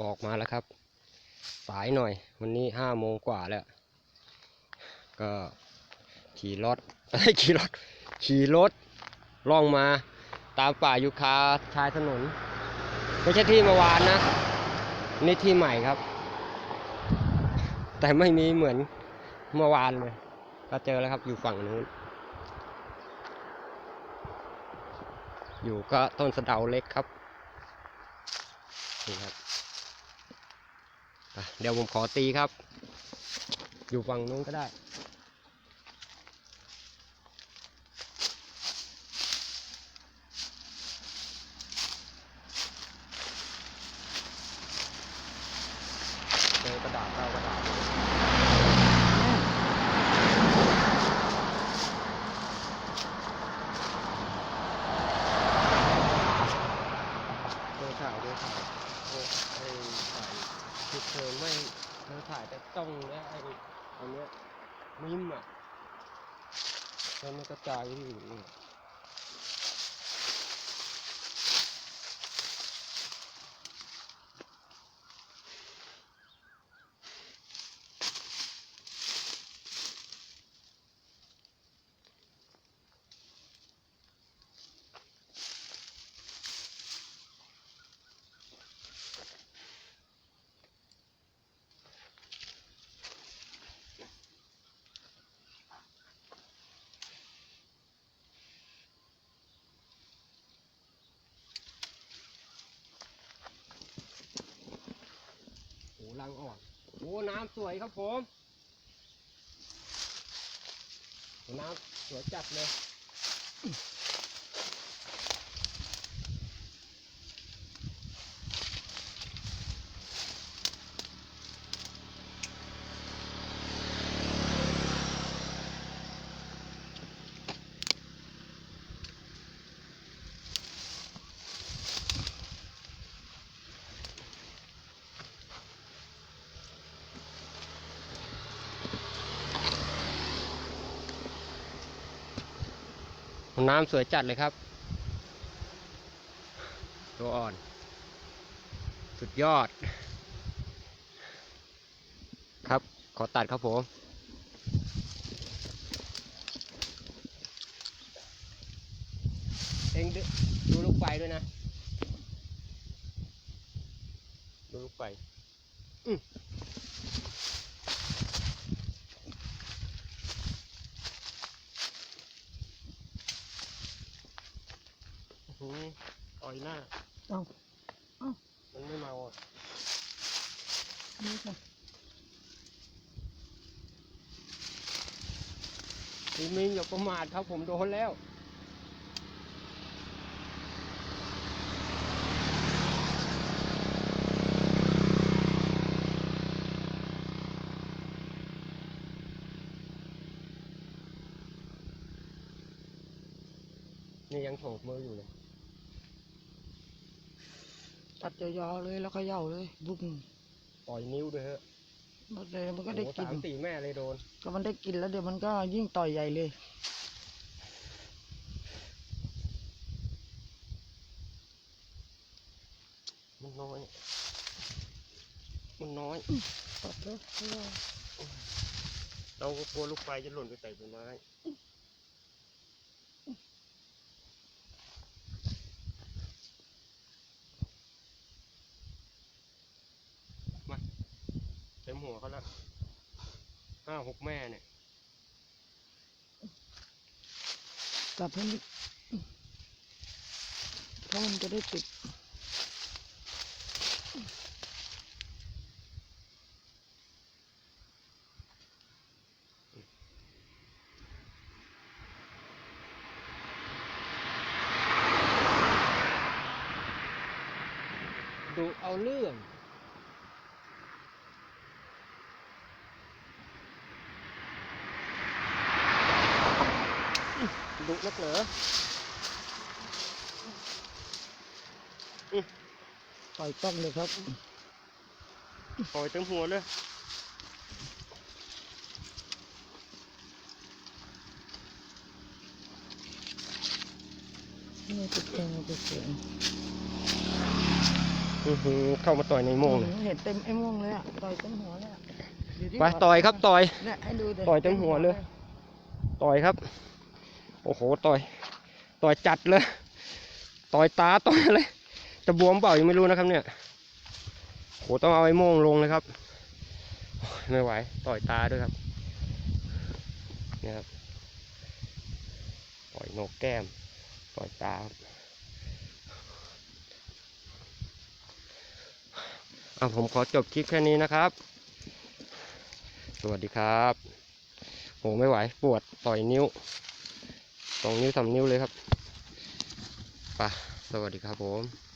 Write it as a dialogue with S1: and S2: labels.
S1: ออกมาแล้วครับ สายหน่อย วันนี้ห้าโมงกว่าแล้ว ก็ขี่รถเอ้ขี่รถ ขี่รถล่องมาตามป่ายุคาชายถนน ไม่ใช่ที่เมื่อวานนะ นี่ที่ใหม่ครับ แต่ไม่มีเหมือนเมื่อวานเลย ก็เจอแล้วครับอยู่ฝั่งนู้น อยู่ก็ต้นสะเดาเล็กครับนี่ครับ เดี๋ยวผมขอตีครับ อยู่ฝั่งนู้นก็ได้ เจอกระดาษเอากระดาษเธอถ่ายเธอถ่ายเธอไอ้ถ่ายคือเธอไม่เธอถ่ายแต่จ้ อันเนี้ยมิ้มอะแล้วมันกระจายที่อื่น ลังอ่อนโอ้น้ำสวยครับผมน้ำสวยจัดเลย น้ำสวยจัดเลยครับ ตัวอ่อน สุดยอด ครับขอตัดครับผมเองดูดูลูกไฟด้วยนะ ดูลูกไฟอื้อ หือต่อยหน้า
S2: เอ้าเอ้า
S1: มันไม่เมาอะ
S2: นี่ค่ะ
S1: พี่มิงอย่าประมาทครับผมโดนแล้วนี่ยังโฉบมืออยู่เลย
S2: ตัดยาวๆเลยแล้วก็เหย่าเลยบุ้ม
S1: ปล่อยนิ้วด้วยเถอะ
S2: หมดเลยมันก็ได้
S1: โอ้โห
S2: กิน
S1: สามสี่แม่เลยโดน
S2: ก็มันได้กินแล้วเดี๋ยวมันก็ยิ่งต่อยใหญ่เลย
S1: มันน้อย มันน้อย
S2: ตัดเลย
S1: เราก็กลัวลูกไฟจะหล่นไปใส่ต้นไม้ มาเต็ม หัวเขาแล้วห้าหกแม่เนี่ย
S2: ตัดให้นิดเพราะมันจะได้ติด
S1: ดูเอาเรื่อง ดุนักเหรอ
S2: ต่อยต้องเลยครับ
S1: ปล่อยเต็มหัวเลย
S2: นี่ติดเองติดเอง
S1: อื้อหือเข้ามาต่อยในโมงเลย
S2: เห็นเต็มไอ้ม่วงเลยอะต่อยเต็มหัวเลยอะดูที่
S1: ไป
S2: หัว
S1: ต่อยครับต่อย
S2: เนี่ยให้ดูดิ
S1: ต่อยเต็มหัวเลย ต่อยครับโอ้โหต่อยต่อยจัดเลยต่อยตาต่อยอะไรจะบวมเปล่ายังไม่รู้นะครับเนี่ยโหต้องเอาไอ้โม่งลงเลยครับไม่ไหวต่อยตาด้วยครับเนี่ยครับต่อยโนกแก้มต่อยตาครับอะผมขอจบคลิปแค่นี้นะครับ สวัสดีครับโหไม่ไหวปวดต่อยนิ้ว สองนิ้วสามนิ้วเลยครับไปสวัสดีครับผม